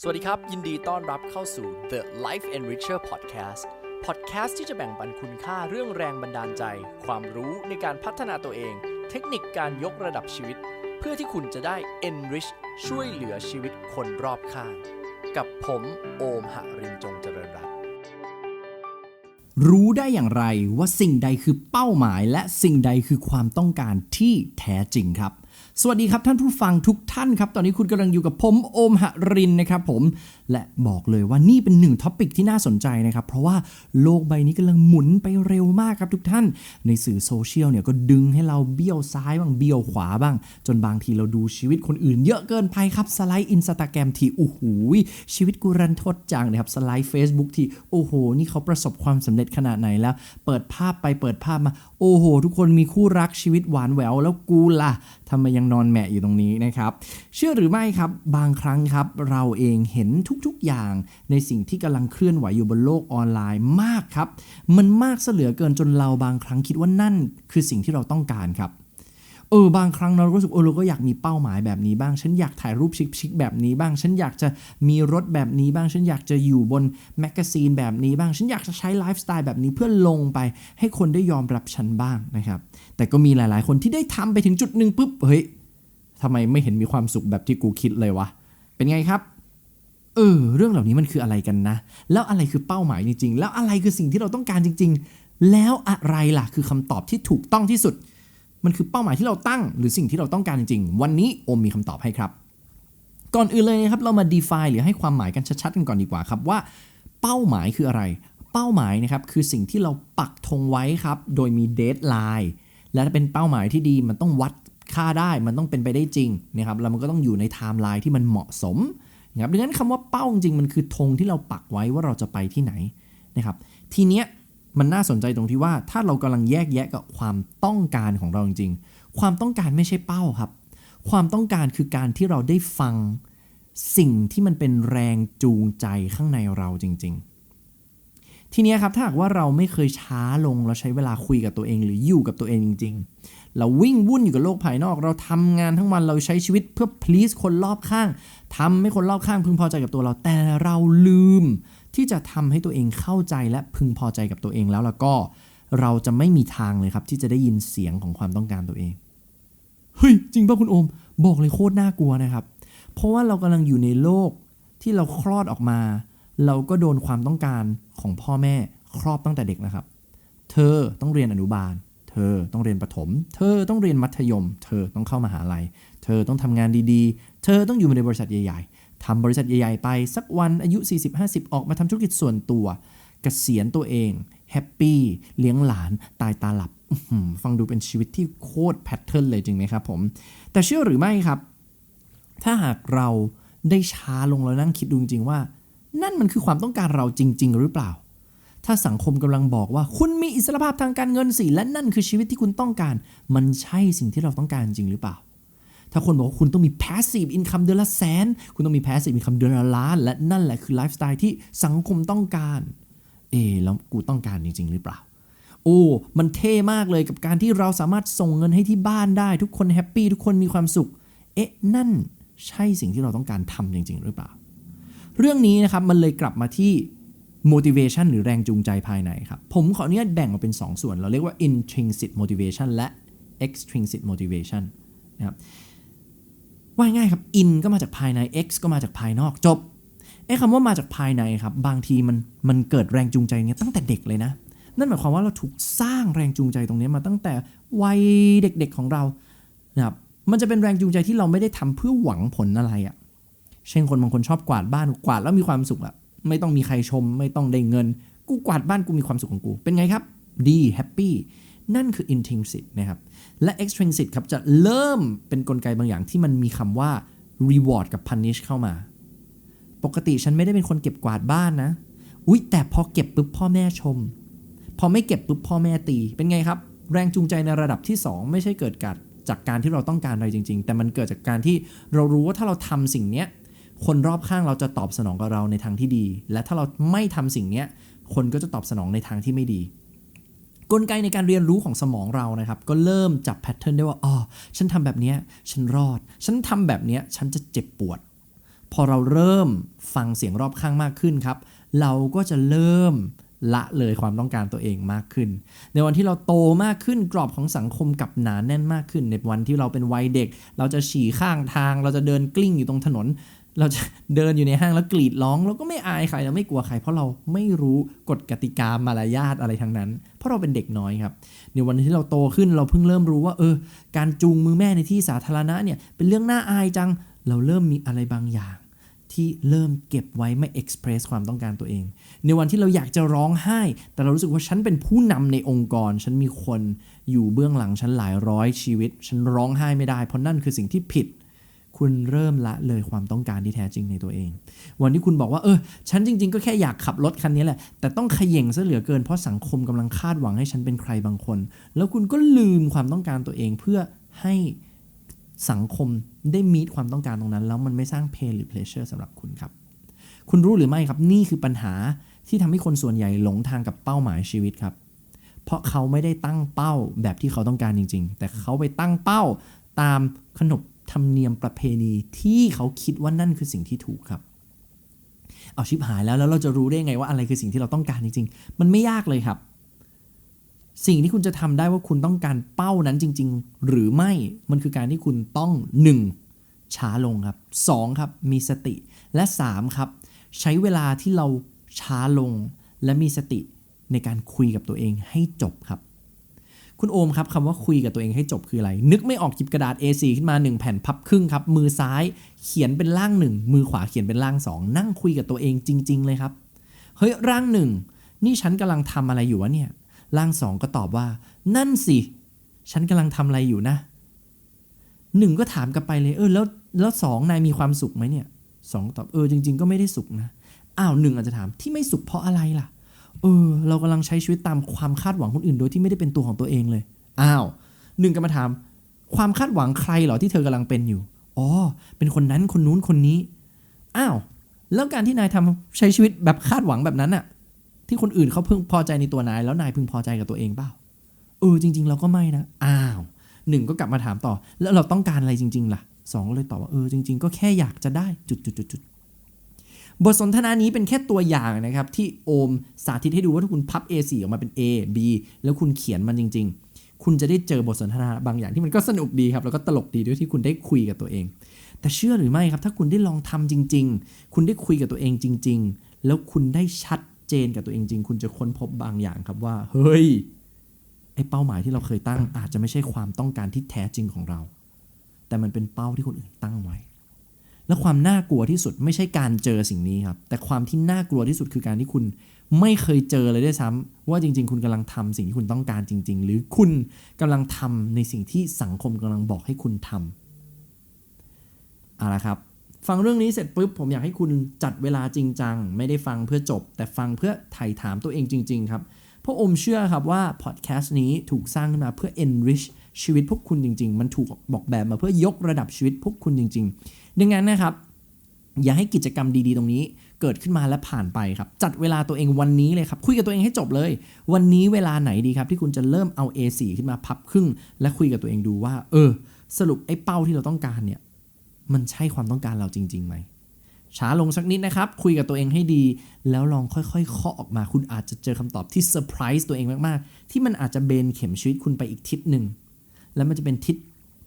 สวัสดีครับ ยินดีต้อนรับเข้าสู่ The Life Enricher Podcast Podcast ที่จะแบ่งปันคุณค่าเรื่องแรงบันดาลใจ ความรู้ในการพัฒนาตัวเอง เทคนิคการยกระดับชีวิต เพื่อที่คุณจะได้ enrich ช่วยเหลือชีวิตคนรอบข้าง กับผมโอมหรินจงเจริญรัตรู้ได้อย่างไรว่าสิ่งใดคือเป้าหมาย และสิ่งใดคือความต้องการที่แท้จริงครับ สวัสดีครับท่านผู้ฟังทุกท่านครับ ตอนนี้คุณกำลังอยู่กับผมโอมหรินนะครับผมและบอกเลยว่านี่เป็นหนึ่งท็อปิกที่น่าสนใจนะครับ เพราะว่าโลกใบนี้กำลังหมุนไปเร็วมากครับทุกท่าน ในสื่อโซเชียลเนี่ยก็ดึงให้เราเบี้ยวซ้ายบ้างเบี้ยวขวาบ้าง จนบางทีเราดูชีวิตคนอื่นเยอะเกินไปครับ สไลด์อินสตาแกรมทีโอ้โหชีวิตกูรันทดจังนะครับสไลด์ Facebook ทีโอ้โห นี่เขาประสบความสำเร็จขนาดไหนแล้ว เปิดภาพไปเปิดภาพมา โอ้โห ทุกคนมีคู่รักชีวิตหวานแหววแล้วกูล่ะทำไมยังนอนแหมะอยู่ตรงนี้นะครับเชื่อหรือไม่ครับบางครั้งครับ เราเองเห็นทุกๆ อย่าง ในสิ่งที่กำลังเคลื่อนไหวอยู่บนโลกออนไลน์มากครับ มันมากเสเหลือเกินจนเราบางครั้งคิดว่านั่นคือสิ่งที่เราต้องการครับเออบางครั้งเรารู้สึกเออเราก็อยากมีเป้าหมายแบบนี้บ้าง ฉันอยากถ่ายรูปชิคๆแบบนี้บ้าง ฉันอยากจะมีรถแบบนี้บ้าง ฉันอยากจะอยู่บนแมกกาซีนแบบนี้บ้าง ฉันอยากจะใช้ไลฟ์สไตล์แบบนี้เพื่อลงไปให้คนได้ยอมรับฉันบ้างนะครับ แต่ก็มีหลายๆ คนที่ได้ทำไปถึงจุดหนึ่งปุ๊บ เฮ้ยทำไมไม่เห็นมีความสุขแบบที่กูคิดเลยวะ เป็นไงครับ เออ เรื่องเหล่านี้มันคืออะไรกันนะ แล้วอะไรคือเป้าหมายจริง ๆ แล้วอะไรคือสิ่งที่เราต้องการจริง ๆ แล้วอะไรล่ะ คือคำตอบที่ถูกต้องที่สุด มันคือเป้าหมายที่เราตั้ง หรือสิ่งที่เราต้องการจริง ๆ วันนี้โอมมีคำตอบให้ครับ ก่อนอื่นเลยนะครับ เรามา define หรือให้ความหมายกันชัดๆกันก่อนดีกว่าครับว่า เป้าหมายคืออะไร เป้าหมายนะครับคือสิ่งที่เราปักธงไว้ครับ โดยมี deadline และถ้าเป็นเป้าหมายที่ดีมันต้องวัดค่าได้มันต้องเป็นไปได้จริงนะครับแล้วมันก็ต้องอยู่ในไทม์ไลน์ที่มันเหมาะสม นะครับดังนั้นคำว่าเป้าจริงๆมันคือธงที่เราปักไว้ว่าเราจะไปที่ไหนนะครับทีเนี้ยมันน่าสนใจตรงที่ว่าถ้าเรากำลังแยกแยะกับความต้องการของเราจริงๆความต้องการไม่ใช่เป้าครับ ความต้องการคือการที่เราได้ฟังสิ่งที่มันเป็นแรงจูงใจข้างในเราจริง ๆ ทีนี้ครับถ้าหากว่าเราไม่เคยช้าลงเราใช้เวลาคุยกับตัวเอง หรืออยู่กับตัวเองจริงๆ เราวิ่งวุ่นอยู่กับโลกภายนอก เราทำงานทั้งวันเราใช้ชีวิตเพื่อ please คนรอบข้างทำให้คนรอบข้างพึงพอใจกับตัวเราแต่เราลืม ที่จะทำให้ตัวเองเข้าใจและพึงพอใจกับตัวเองแล้วแล้วก็ เราจะไม่มีทางเลยครับ ที่จะได้ยินเสียงของความต้องการตัวเองเฮ้ยจริงป่ะคุณโอม บอกเลยโคตรน่ากลัวนะครับ เพราะว่าเรากำลังอยู่ในโลกที่เราคลอดออกมา เราก็โดนความต้องการของพ่อแม่ครอบตั้งแต่เด็กนะครับ เธอต้องเรียนอนุบาล ธอต้องเรียนประถม เธอต้องเรียนมัธยม เธอต้องเข้ามาหาลัย เธอต้องทำงานดีๆ เธอต้องอยู่ในบริษัทใหญ่ๆทำบริษัทใหญ่ๆ ไปสักวันอายุ 40-50 ออกมาทำธุรกิจส่วนตัวกเกษียณตัวเองแฮปปี้เลี้ยงหลานตายตาหลับ ฟังดูเป็นชีวิตที่โคตรแพทเทิร์นเลยจริงไหมครับผม แต่เชื่อหรือไม่ครับ ถ้าหากเราได้ช้าลงแล้วนั่งคิดดูจริงๆว่า นั่นมันคือความต้องการเราจริง ๆ หรือเปล่า ถ้าสังคมกำลังบอกว่า คุณมีอิสรภาพทางการเงินสิและนั่นคือชีวิตที่คุณต้องการ มันใช่สิ่งที่เราต้องการจริงหรือเปล่า ถ้าคนบอกว่าคุณต้องมี passive income เดือนละแสน คุณต้องมี passive income เดือนละล้าน และนั่นแหละคือไลฟ์สไตล์ที่สังคมต้องการ เอแล้วกูต้องการจริง ๆ หรือเปล่า โอ้ มันเท่มากเลยกับการที่เราสามารถส่งเงินให้ที่บ้านได้ ทุกคนแฮปปี้ทุกคนมีความสุข เอ๊ะ นั่นใช่สิ่งที่เราต้องการทำจริง ๆ หรือเปล่า เรื่องนี้นะครับมันเลยกลับมาที่ motivation หรือแรงจูงใจภายในครับ ผมขออนุญาตแบ่งออกเป็น 2 ส่วน เราเรียกว่า intrinsic motivation และ extrinsic motivation นะครับว่าง่ายครับ in ก็มาจากภายใน x ก็มาจากภายนอกจบไอ้คำว่ามาจากภายในครับ บางทีมันมันเกิดแรงจูงใจเนี้ยตั้งแต่เด็กเลยนะ นั่นหมายความว่าเราถูกสร้างแรงจูงใจตรงนี้มาตั้งแต่วัยเด็กๆของเรานะครับมันจะเป็นแรงจูงใจที่เราไม่ได้ทำเพื่อหวังผลอะไรอะ่ะ เช่นคนบางคนชอบกวาดบ้านกวาดแล้วมีความสุขอะ ไม่ต้องมีใครชม ไม่ต้องได้เงิน กูกวาดบ้านกูมีความสุขของกู เป็นไงครับ ดีแฮปปี้นั่นคือ intrinsic นะครับ และ extrinsic ครับ จะเริ่มเป็นนกลไกบางอย่างที่มันมีคำว่า reward กับ punish เข้ามา ปกติฉันไม่ได้เป็นคนเก็บกวาดบ้านนะ อุ๊ย แต่พอเก็บปุ๊บพ่อแม่ชม พอไม่เก็บปุ๊บพ่อแม่ตี เป็นไงครับ แรงจูงใจในระดับที่ 2 ไม่ใช่เกิดจากจากการที่เราต้องการอะไรจริง ๆ แต่มันเกิดจากการที่เรารู้ว่าถ้าเราทำสิ่งเนี้ย คนรอบข้างเราจะตอบสนองกับเราในทางที่ดี และถ้าเราไม่ทำสิ่งนี้คนก็จะตอบสนองในทางที่ไม่ดี กลไกในการเรียนรู้ของสมองเรานะครับ ก็เริ่มจับแพทเทิร์นได้ว่าอ๋อฉันทำแบบนี้ฉันรอด ฉันทำแบบนี้ฉันจะเจ็บปวด พอเราเริ่มฟังเสียงรอบข้างมากขึ้นครับ เราก็จะเริ่มละเลยความต้องการตัวเองมากขึ้น ในวันที่เราโตมากขึ้นกรอบของสังคมกับหนาแน่นมากขึ้น ในวันที่เราเป็นวัยเด็ก เราจะฉี่ข้างทาง เราจะเดินกลิ้งอยู่ตรงถนน เราจะเดินอยู่ในห้างแล้วกรีดร้องเราก็ไม่อายใครเราไม่กลัวใคร เพราะเราไม่รู้กฎกติกามารยาทอะไรทั้งนั้น เพราะเราเป็นเด็กน้อยครับในวันที่เราโตขึ้นเราเพิ่งเริ่มรู้ว่าเออ การจูงมือแม่ในที่สาธารณะเนี่ยเป็นเรื่องน่าอายจัง เราเริ่มมีอะไรบางอย่าง ที่เริ่มเก็บไว้ไม่เอ็กซ์เพรสความต้องการตัวเอง ในวันที่เราอยากจะร้องไห้ แต่เรารู้สึกว่าฉันเป็นผู้นำในองค์กร ฉันมีคนอยู่เบื้องหลังฉันหลายร้อยชีวิต ฉันร้องไห้ไม่ได้ เพราะนั่นคือสิ่งที่ผิด คุณเริ่มละเลยความต้องการที่แท้จริงในตัวเอง วันที่คุณบอกว่าเออ ฉันจริง ๆ ก็แค่อยากขับรถคันนี้แหละ แต่ต้องขย่งซะเหลือเกินเพราะสังคมกำลังคาดหวังให้ฉันเป็นใครบางคน แล้วคุณก็ลืมความต้องการตัวเองเพื่อให้สังคมได้มีดความต้องการตรงนั้น แล้วมันไม่สร้างเพลหรือ pleasure สำหรับคุณครับ คุณรู้หรือไม่ครับนี่คือปัญหาที่ทำให้คนส่วนใหญ่หลงทางกับเป้าหมายชีวิตครับ เพราะเขาไม่ได้ตั้งเป้าแบบที่เขาต้องการจริง ๆ แต่เขาไปตั้งเป้าตามขนบ ธรรมเนียมประเพณีที่เขาคิดว่านั่นคือสิ่งที่ถูกครับ เอาชิบหายแล้วแล้วเราจะรู้ได้ไงว่าอะไรคือสิ่งที่เราต้องการจริงๆ มันไม่ยากเลยครับ สิ่งที่คุณจะทำได้ว่าคุณต้องการเป้านั้นจริง ๆ หรือไม่มันคือการที่คุณต้อง 1. ช้าลงครับ 2 ครับมีสติและ 3 ครับ ใช้เวลาที่เราช้าลงและมีสติในการคุยกับตัวเองให้จบครับ คุณโอมครับคำว่าคุยกับตัวเองให้จบคืออะไร นึกไม่ออกหยิบกระดาษ A4 ขึ้นมา 1 แผ่นพับครึ่งครับ มือซ้ายเขียนเป็นร่างหนึ่งมือขวาเขียนเป็นร่างสองนั่งคุยกับตัวเองจริง ๆ เลยครับ เฮ้ยร่างหนึ่งนี่ฉันกำลังทำอะไรอยู่วะเนี่ย ร่างสองก็ตอบว่า นั่นสิ ฉันกำลังทำอะไรอยู่นะหนึ่งก็ถามกลับไปเลยเออแล้วแล้วสองนายมีความสุขไหมเนี่ยสองตอบเออจริง ๆ ก็ไม่ได้สุขนะอ้าวหนึ่งอาจจะถามที่ไม่สุขเพราะอะไรล่ะ เออ เรากำลังใช้ชีวิตตามความคาดหวังคนอื่น โดยที่ไม่ได้เป็นตัวของตัวเองเลย อ้าวหนึ่งก็มาถาม ความคาดหวังใครเหรอที่เธอกำลังเป็นอยู่ อ๋อ เป็นคนนั้นคนนู้นคนนี้ อ้าว แล้วการที่นายทำใช้ชีวิตแบบคาดหวังแบบนั้นอะที่คนอื่นเขาพึงพอใจในตัวนาย แล้วนายพึงพอใจกับตัวเองเปล่า เออ จริง ๆ เราก็ไม่นะ อ้าวหนึ่งก็กลับมาถามต่อ แล้วเราต้องการอะไรจริง ๆ ล่ะสองก็เลยตอบว่าเออจริง ๆ ก็แค่อยากจะได้จุดจุดจุดจุด บทสนทนานี้เป็นแค่ตัวอย่างนะครับ ที่โอมสาธิตให้ดูว่าถ้าคุณพับ A4 ออกมาเป็น A B แล้วคุณเขียนมันจริง ๆ คุณจะได้เจอบทสนทนาบางอย่างที่มันก็สนุกดีครับ แล้วก็ตลกดีด้วยที่คุณได้คุยกับตัวเอง แต่เชื่อหรือไม่ครับ ถ้าคุณได้ลองทำจริง ๆ คุณได้คุยกับตัวเองจริง ๆ แล้วคุณได้ชัดเจนกับตัวเองจริง คุณจะค้นพบบางอย่างครับว่า เฮ้ยไอ้เป้าหมายที่เราเคยตั้งอาจจะไม่ใช่ความต้องการที่แท้จริงของเรา แต่มันเป็นเป้าที่คนอื่นตั้งไว้ และความน่ากลัวที่สุดไม่ใช่การเจอสิ่งนี้ครับ แต่ความที่น่ากลัวที่สุดคือการที่คุณไม่เคยเจอเลยด้วยซ้ำว่าจริง ๆ คุณกำลังทำสิ่งที่คุณต้องการจริง ๆ หรือคุณกำลังทำในสิ่งที่สังคมกำลังบอกให้คุณทำเอาละครับ ฟังเรื่องนี้เสร็จปุ๊บผมอยากให้คุณจัดเวลาจริงจังไม่ได้ฟังเพื่อจบ แต่ฟังเพื่อไถ่ถามตัวเองจริง ๆ ครับเพราะอมเชื่อครับว่าพอดแคสต์นี้ถูกสร้างขึ้นมาเพื่อ enrich ชีวิตพวกคุณจริง ๆ มันถูกบอกแบบมาเพื่อยกระดับชีวิตพวกคุณจริงๆ ดังนั้นนะครับ อย่าให้กิจกรรมดีๆ ตรงนี้เกิดขึ้นมาและผ่านไปครับ จัดเวลาตัวเองวันนี้เลยครับ คุยกับตัวเองให้จบเลย วันนี้เวลาไหนดีครับ ที่คุณจะเริ่มเอา A4 ขึ้นมาพับครึ่ง และคุยกับตัวเองดูว่า เออ สรุปไอ้เป้าที่เราต้องการเนี่ย มันใช่ความต้องการเราจริงๆไหมช้าลงสักนิดนะครับ คุยกับตัวเองให้ดี แล้วลองค่อยๆเคาะออกมา คุณอาจจะเจอคำตอบที่เซอร์ไพรส์ตัวเองมากๆ ที่มันอาจจะเบนเข็มชีวิตคุณไปอีกทิศหนึ่ง แล้วมันจะเป็นทิศ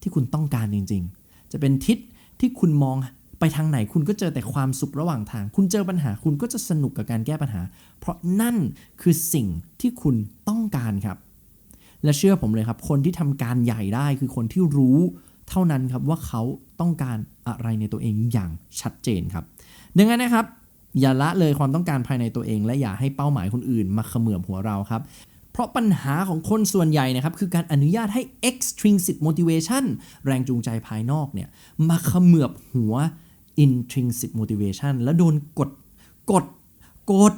ที่คุณต้องการจริง ๆ จะเป็นทิศ ที่คุณมองไปทางไหนคุณก็เจอแต่ความสุขระหว่างทาง คุณเจอปัญหาคุณก็จะสนุกกับการแก้ปัญหา เพราะนั่นคือสิ่งที่คุณต้องการครับ และเชื่อผมเลยครับ คนที่ทำการใหญ่ได้คือคนที่รู้เท่านั้นครับว่าเขาต้องการอะไรในตัวเองอย่างชัดเจนครับ ดังนั้นนะครับ อย่าละเลยความต้องการภายในตัวเอง และอย่าให้เป้าหมายคนอื่นมาเขมือบหัวเราครับ ราะปัญหาของคนส่วนใหญ่นะครับ คือการอนุญาตให้ extrinsic motivation แรงจูงใจภายนอกเนี่ย มาเขมือบหัว intrinsic motivation แล้วโดนกด กด กด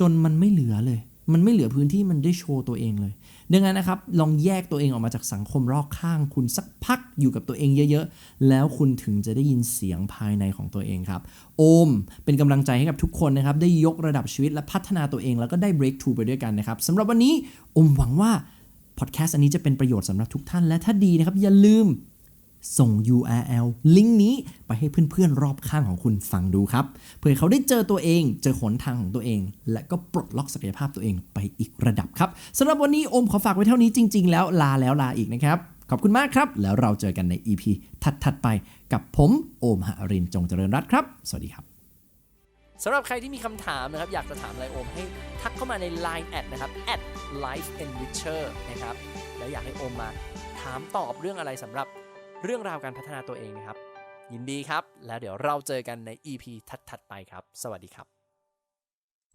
จนมันไม่เหลือเลย มันไม่เหลือพื้นที่มันได้โชว์ตัวเองเลย ดังนั้นนะครับ ลองแยกตัวเองออกมาจากสังคมรอบข้าง คุณสักพักอยู่กับตัวเองเยอะๆ แล้วคุณถึงจะได้ยินเสียงภายในของตัวเองครับ โอม เป็นกำลังใจให้กับทุกคนนะครับ ได้ยกระดับชีวิตและพัฒนาตัวเอง แล้วก็ได้ breakthrough ไปด้วยกันนะครับสำหรับวันนี้ โอมหวังว่าพอดแคสต์อันนี้จะเป็นประโยชน์สำหรับทุกท่าน และถ้าดีนะครับอย่าลืม ส่ง URL ลิงก์นี้ไปให้เพื่อนๆ รอบข้างของคุณฟังดูครับ เพื่อเขาได้เจอตัวเอง เจอหนทางของตัวเอง และก็ปลดล็อกศักยภาพตัวเองไปอีกระดับครับสำหรับวันนี้โอมขอฝากไว้เท่านี้จริง ๆ แล้วลาแล้วลาอีกนะครับ ขอบคุณมากครับ แล้วเราเจอกันใน EP ถัดๆไปกับผมโอมหรินจงเจริญรัตน์ครับ สวัสดีครับสำหรับใครที่มีคำถามนะครับ อยากจะถามอะไรโอมให้ทักเข้ามาใน Line แอดนะครับ at life enricher นะครับ แล้วอยากให้โอมมาถามตอบเรื่องอะไรสำหรับ เรื่องราวการพัฒนาตัวเองนะครับ ยินดีครับ แล้วเดี๋ยวเราเจอกันใน EP ถัดๆไปครับ สวัสดีครับ